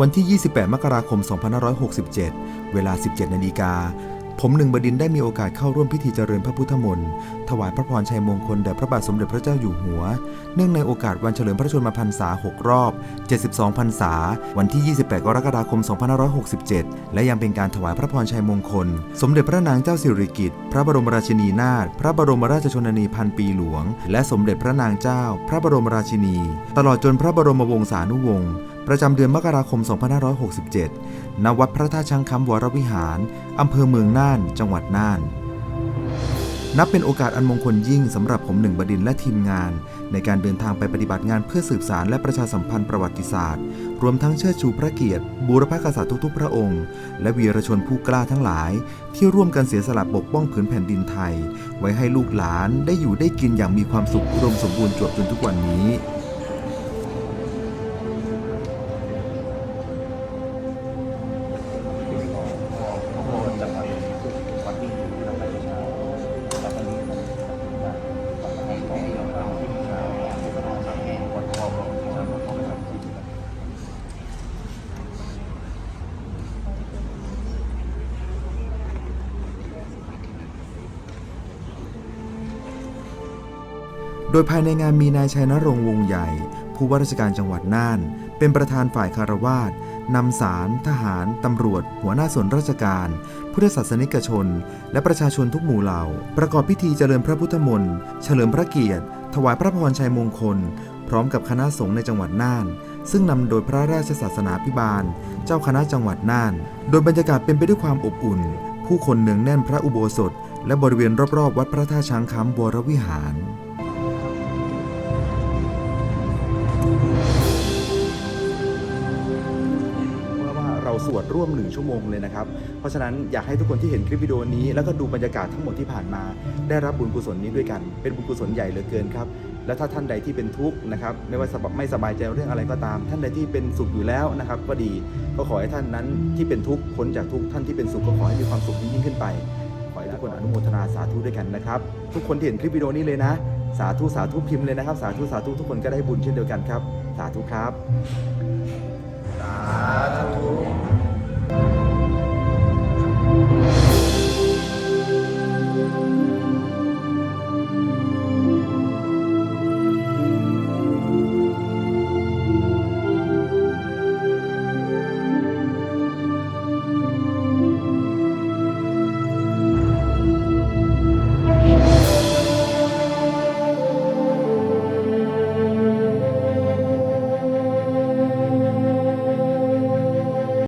วันที่ 28 มกราคม 2567 เวลา 17 นาฬิกา ผมหนึ่งบดินได้มีโอกาสเข้าร่วมพิธีเจริญพระพุทธมนต์ถวายพระพรชัยมงคลแด่พระบาทสมเด็จพระเจ้าอยู่หัว เนื่องในโอกาสวันเฉลิมพระชนมพรรษา 6 รอบ 72 พรรษา วันที่ 28 กรกฎาคม 2567 และยังเป็นการถวายพระพรชัยมงคล สมเด็จพระนางเจ้าสิริกิติ์พระบรมราชินีนาถพระบรมราชชนนีพันปีหลวง และสมเด็จพระนางเจ้า พระบรมราชินี ตลอดจนพระบรมวงศานุวงศ์ ประจำเดือนมกราคม 2567 ณ วัดพระธาตุช้างคำวรวิหาร อำเภอเมืองน่าน จังหวัดน่าน นับเป็นโอกาสอันมงคลยิ่งสำหรับผมหนึ่งบดินและทีมงาน ในการเดินทางไปปฏิบัติงานเพื่อสืบสารและประชาสัมพันธ์ประวัติศาสตร์ รวมทั้งเชิดชูพระเกียรติ บูรพกษัตริย์ทุกๆ พระองค์ และวีรชนผู้กล้าทั้งหลาย ที่ร่วมกันเสียสละปกป้องผืนแผ่นดินไทย ไว้ให้ลูกหลานได้อยู่ได้กินอย่างมีความสุขอุดมสมบูรณ์จวบจนทุกวันนี้ โดยภายในงานมีนายชัยนรงค์วงใหญ่ ผู้ว่าราชการจังหวัดน่าน เป็นประธานฝ่ายคารวาสนำสารทหาร ตำรวจ หัวหน้าส่วนราชการ พุทธศาสนิกชน และประชาชนทุกหมู่เหล่า ประกอบพิธีเจริญพระพุทธมนต์เฉลิมพระเกียรติ ถวายพระพรชัยมงคล พร้อมกับคณะสงฆ์ในจังหวัดน่าน ซึ่งนำโดยพระราชศาสนาพิบาล เจ้าคณะจังหวัดน่าน โดยบรรยากาศเป็นไปด้วยความอบอุ่น ผู้คนเนืองแน่นพระอุโบสถ และบริเวณรอบๆ วัดพระธาตุช้างคำบวรวิหาร สวดร่วมหนึ่งชั่วโมงเลยนะครับ เพราะฉะนั้นอยากให้ทุกคนที่เห็นคลิปวิดีโอนี้ แล้วก็ดูบรรยากาศทั้งหมดที่ผ่านมา ได้รับบุญกุศลนี้ด้วยกัน เป็นบุญกุศลใหญ่เหลือเกินครับและถ้าท่านใดที่เป็นทุกข์นะครับไม่ว่าสบไม่สบายใจเรื่องอะไรก็ตาม ท่านใดที่เป็นสุขอยู่แล้วนะครับก็ดีก็ขอให้ท่านนั้นที่เป็นทุกข์พ้นจากทุกข์ท่านที่เป็นสุขก็ขอให้มีความสุขยิ่งขึ้นไปขอให้ทุกคนอนุโมทนาสาธุด้วยกันนะครับทุกคนที่เห็นคลิปวิดีโอนี้เลยนะ สาธุสาธุพิมพ์เลยนะครับ สาธุสาธุทุกคนก็ได้บุญเช่นเดียวกันครับ สาธุครับ สาธุ